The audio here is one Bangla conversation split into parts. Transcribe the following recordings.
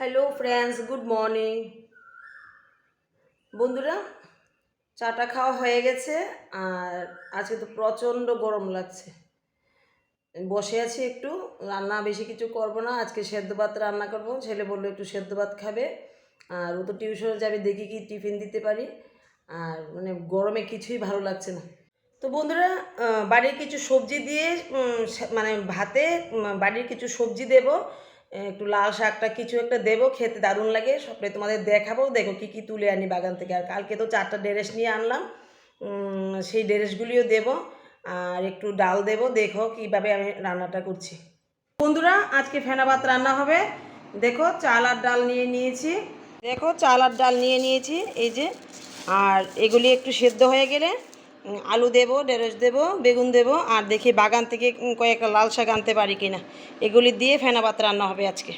হ্যালো ফ্রেন্ডস গুড মর্নিং বন্ধুরা, চাটা খাওয়া হয়ে গেছে আর আজকে তো প্রচণ্ড গরম লাগছে। বসে আছি একটু, রান্না বেশি কিছু করব না। আজকে সেদ্ধ ভাত রান্না করব। ছেলে বলল একটু সেদ্ধ ভাত খাবে। আর ও তো টিউশনে যাবে, দেখি কি টিফিন দিতে পারি। আর মানে গরমে কিছুই ভালো লাগছে না। তো বন্ধুরা বাড়ির কিছু সবজি দিয়ে মানে ভাতে বাড়ির কিছু সবজি দেব। একটু লাল শাকটা কিছু একটা দেবো, খেতে দারুণ লাগে। সবটাই তোমাদের দেখাবো। দেখো কি কি তুলে আনি বাগান থেকে। আর কালকে তো চারটা ড্রেস নিয়ে আনলাম। সেই ড্রেসগুলিও দেব। আর একটু ডাল দেব। দেখো কীভাবে আমি রান্নাটা করছি। বন্ধুরা, আজকে ফেনা ভাত রান্না হবে। দেখো, চাল আর ডাল নিয়ে নিয়েছি। দেখো, চাল আর ডাল নিয়ে নিয়েছি। এই যে, আর এগুলি একটু সেদ্ধ হয়ে গেলে আলু দেবো, ঢেঁড়স দেবো, বেগুন দেবো, আর দেখি বাগান থেকে কয়েকটা লাল শাক আনতে পারি কিনা। এগুলি দিয়ে ফেনা ভাত রান্না হবে আজকে।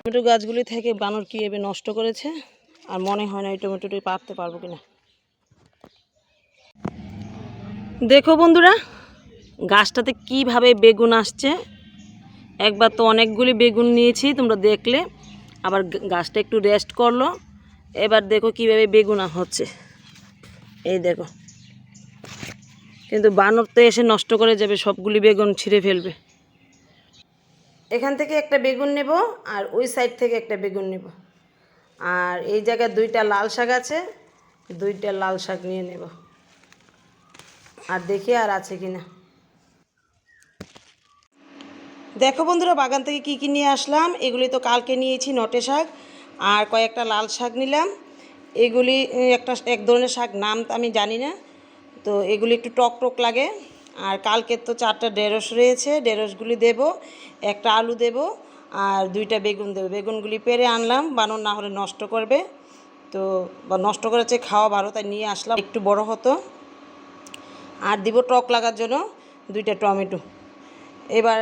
টমেটো গাছগুলি থেকে বানর কী এবে নষ্ট করেছে? আর মনে হয় না এই টমেটোটি পারতে পারব কিনা। দেখো বন্ধুরা, গাছটাতে কীভাবে বেগুন আসছে? একবার তো অনেকগুলি বেগুন নিয়েছি, তোমরা দেখলে। আবার গাছটা একটু রেস্ট করল। এবার দেখো কীভাবে বেগুন হচ্ছে। এই দেখো। কিন্তু বানর তো এসে নষ্ট করে যাবে, সবগুলি বেগুন ছিঁড়ে ফেলবে। এখান থেকে একটা বেগুন নেব আর ওই সাইড থেকে একটা বেগুন নেব। আর এই জায়গায় দুইটা লাল শাক আছে, দুইটা লাল শাক নিয়ে নেব। আর দেখি আর আছে কিনা। দেখো বন্ধুরা, বাগান থেকে কি কি নিয়ে আসলাম? এগুলি তো কালকে নিয়েছি নটে শাক, আর কয়েকটা লাল শাক নিলাম। এগুলি একটা, এক ধরনের শাক, নাম আমি জানি না। তো এগুলি একটু টক টক লাগে। আর কালকে তো চারটা ঢেঁড়স রয়েছে, ঢেঁড়সগুলি দেব, একটা আলু দেব আর দুইটা বেগুন দেবো। বেগুনগুলি পেরে আনলাম, বানর না হলে নষ্ট করবে। তো বা নষ্ট করেছে খাওয়া ভালো, তাই নিয়ে আসলাম, একটু বড় হতো। আর দিব টক লাগার জন্য দুইটা টমেটো। এবার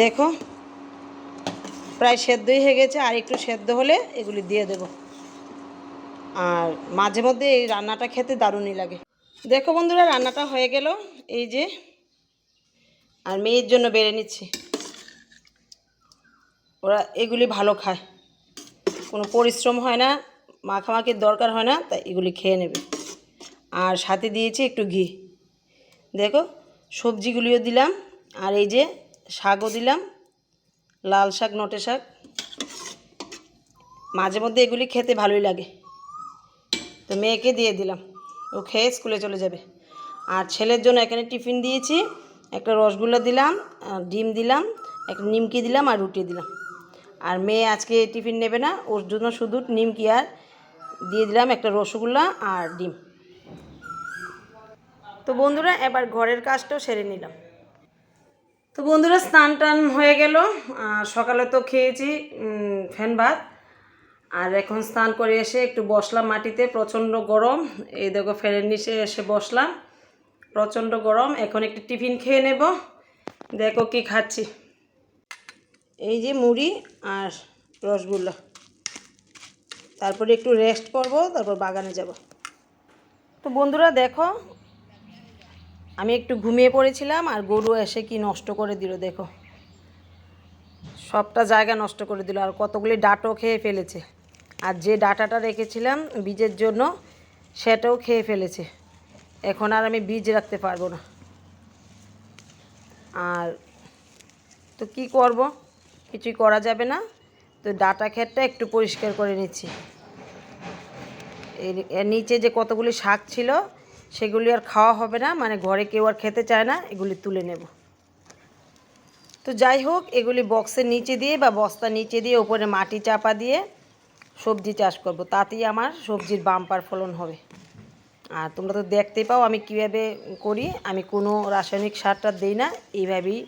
দেখো, প্রায় সেদ্ধই হয়ে গেছে, আর একটু সেদ্ধ হলে এগুলি দিয়ে দেব। আর মাঝে মধ্যে এই রান্নাটা খেতে দারুণই লাগে। দেখো বন্ধুরা, রান্নাটা হয়ে গেল। এই যে, আর মেয়ের জন্য বেড়ে নিচ্ছি। ওরা এগুলি ভালো খায়। কোনো পরিশ্রম হয় না, মাখামাখির দরকার হয় না, তাই এগুলি খেয়ে নেবে। আর সাথে দিয়েছি একটু ঘি। দেখো, সবজিগুলিও দিলাম। আর এই যে, শাকও দিলাম। লাল শাক, নটে শাক। মাঝে মধ্যে এগুলি খেতে ভালোই লাগে। তো মেয়েকে দিয়ে দিলাম। ও খেয়ে স্কুলে চলে যাবে। আর ছেলের জন্য এখানে টিফিন দিয়েছি। একটা রসগোল্লা দিলাম ডিম দিলাম, একটা নিমকি দিলাম আর রুটি দিলাম। আর মেয়ে আজকে টিফিন নেবে না। ওর জন্য শুধু নিমকি আর দিয়ে দিলাম একটা রসগোল্লা আর ডিম। তো বন্ধুরা, এবার ঘরের কাজটাও সেরে নিলাম। তো বন্ধুরা, স্নান টান হয়ে গেল। সকালে তো খেয়েছি ফ্যান ভাত। আর এখন স্নান করে এসে একটু বসলাম মাটিতে, প্রচণ্ড গরম। এই দেখো ফ্যানের নিচে এসে বসলাম, প্রচণ্ড গরম। এখন একটু টিফিন খেয়ে নেব, দেখো কি খাচ্ছি। এই যে মুড়ি আর রসগোল্লা। তারপরে একটু রেস্ট করব, তারপর বাগানে যাব। তো বন্ধুরা দেখো, আমি একটু ঘুমিয়ে পড়েছিলাম আর গরু এসে কি নষ্ট করে দিল, দেখো। সবটা জায়গা নষ্ট করে দিল, আর কতগুলি ডাঁটও খেয়ে ফেলেছে। আর যে ডাটাটা রেখেছিলাম বীজের জন্য, সেটাও খেয়ে ফেলেছে। এখন আর আমি বীজ রাখতে পারব না। আর তো কি করব? কিছুই করা যাবে না। তো ডাটা ক্ষেতটা একটু পরিষ্কার করে নিচ্ছি। এর নিচে যে কতগুলি শাক ছিল, সেগুলি আর খাওয়া হবে না। মানে ঘরে কেউ আর খেতে চায় না, এগুলি তুলে নেব। তো যাই হোক, এগুলি বক্সের নিচে দিয়ে বা বস্তার নিচে দিয়ে, ওপরে মাটি চাপা দিয়ে সবজি চাষ করব, তাতেই আমার সবজির বাম্পার ফলন হবে। আর তোমরা তো দেখতেই পাও আমি কীভাবে করি, আমি কোনো রাসায়নিক সারটা দিই না, এইভাবেই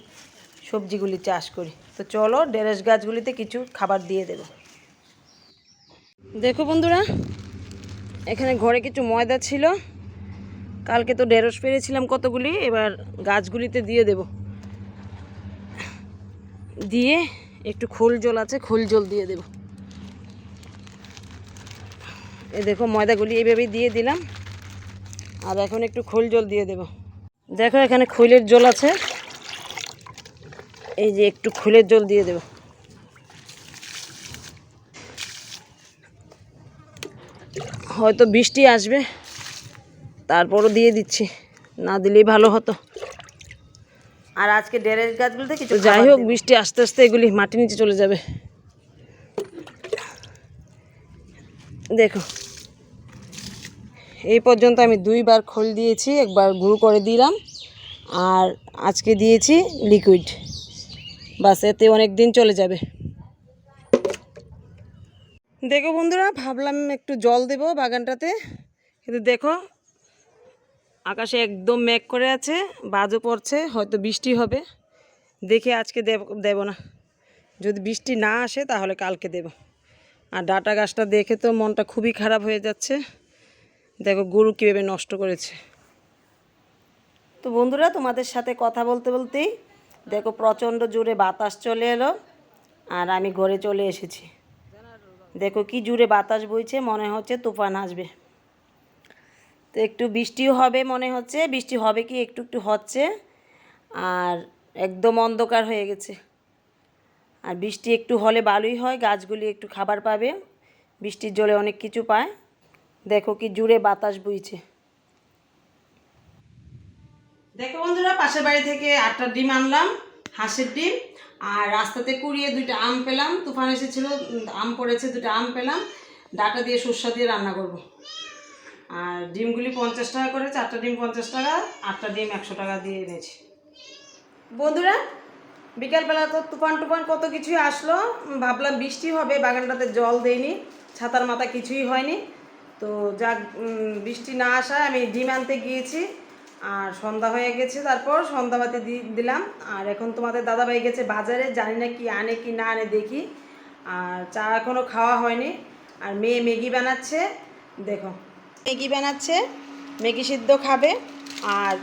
সবজিগুলি চাষ করি। তো চলো ঢেঁড়স গাছগুলিতে কিছু খাবার দিয়ে দেবো। দেখো বন্ধুরা, এখানে ঘরে কিছু ময়দা ছিল। কালকে তো ঢেঁড়স পেরেছিলাম কতগুলি, এবার গাছগুলিতে দিয়ে দেব। দিয়ে একটু খোল জল আছে, খোল জল দিয়ে দেব। এ দেখো ময়দাগুলি এইভাবেই দিয়ে দিলাম। আর এখন একটু খোল জল দিয়ে দেব। দেখো এখানে খৈলের জল আছে। এই যে একটু খোলের জল দিয়ে দেব। হয়তো বৃষ্টি আসবে তারপরও দিয়ে দিচ্ছি। না দিলেই ভালো হতো। আর আজকে ডেরের গাছগুলোতে কিছু যাই হোক বৃষ্টি আস্তে আস্তে এগুলি মাটির নিচে চলে যাবে। দেখো। এই পর্যন্ত আমি দুইবার খোল দিয়েছি, একবার গুঁড়ো করে দিলাম, আর আজকে দিয়েছি লিকুইড বাস, এতে অনেক দিন চলে যাবে। দেখো বন্ধুরা, ভাবলাম একটু জল দেব বাগানটাতে। কিন্তু দেখো, আকাশে একদম মেঘ করে আছে, বাজও পড়ছে, হয়তো বৃষ্টি হবে। দেখে আজকে দেব দেব না। যদি বৃষ্টি না আসে, তাহলে কালকে দেব। আর ডাটা গাছটা দেখে তো মনটা খুবই খারাপ হয়ে যাচ্ছে। দেখো গরু কীভাবে নষ্ট করেছে। তো বন্ধুরা, তোমাদের সাথে কথা বলতে বলতেই দেখো প্রচণ্ড জোরে বাতাস চলে এলো আর আমি ঘরে চলে এসেছি। দেখো কি জোরে বাতাস বইছে, মনে হচ্ছে তুফান আসবে। তো একটু বৃষ্টিও হবে মনে হচ্ছে, বৃষ্টি হবে কি একটু একটু হচ্ছে আর একদম অন্ধকার হয়ে গেছে। আর বৃষ্টি একটু হলে ভালোই হয় গাছগুলি একটু খাবার পাবে বৃষ্টির জলে অনেক কিছু পায়। দেখো কি জুড়ে বাতাস বইছে। দেখো বন্ধুরা পাশের বাড়ি থেকে আটটা ডিম আনলাম হাঁসের ডিম আর রাস্তাতে কুড়িয়ে দুইটা আম পেলাম তুফান এসেছিল আম পড়েছে দুটো আম পেলাম ডাটা দিয়ে সর্ষা দিয়ে রান্না করব। আর ডিমগুলি পঞ্চাশ টাকা করে চারটা ডিম পঞ্চাশ টাকা আটটা ডিম একশো টাকা দিয়ে এনেছি। বন্ধুরা বিকালবেলা তো তুফান টুফান কত কিছুই আসলো। ভাবলাম বৃষ্টি হবে বাগানটাতে জল দেয়নি ছাতার মাথা কিছুই হয়নি। তো উম, বৃষ্টি না আসায় আমি ডিম আনতে গিয়েছি আর সন্ধ্যা হয়ে গেছে তারপর সন্ধ্যাবাতি দিলাম। আর এখন তোমাদের দাদাভাই গেছে বাজারে জানি না কি আনে কি না আনে দেখি। আর চা এখনও খাওয়া হয়নি আর মেয়ে ম্যাগি বানাচ্ছে দেখো। ম্যাগি বানাচ্ছে ম্যাগি সিদ্ধ খাবে আর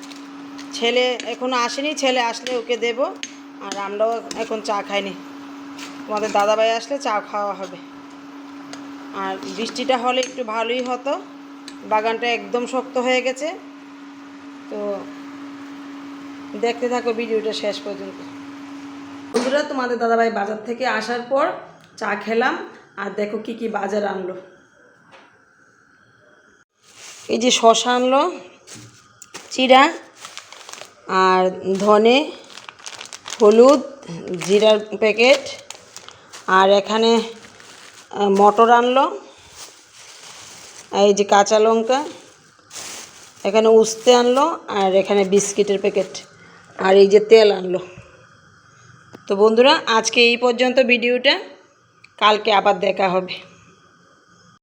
ছেলে এখনও আসেনি ছেলে আসলে ওকে দেব। আর আমরাও এখন চা খাইনি। তোমাদের দাদাভাই আসলে চা খাওয়া হবে। আর বৃষ্টিটা হলে একটু ভালোই হতো। বাগানটা একদম শক্ত হয়ে গেছে। তো দেখতে থাকো ভিডিওটা শেষ পর্যন্ত। বন্ধুরা, তোমাদের দাদাভাই বাজার থেকে আসার পর চা খেলাম। আর দেখো কি কি বাজার আনলো। এই যে শশা আনলো চিরা আর ধনে হলুদ জিরার প্যাকেট। আর এখানে মটর আনলো। এই যে কাঁচা লঙ্কা। এখানে উস্তে আনলো আর এখানে বিস্কিটের প্যাকেট। আর এই যে তেল আনলো। তো বন্ধুরা, আজকে এই পর্যন্ত ভিডিওটা। কালকে আবার দেখা হবে।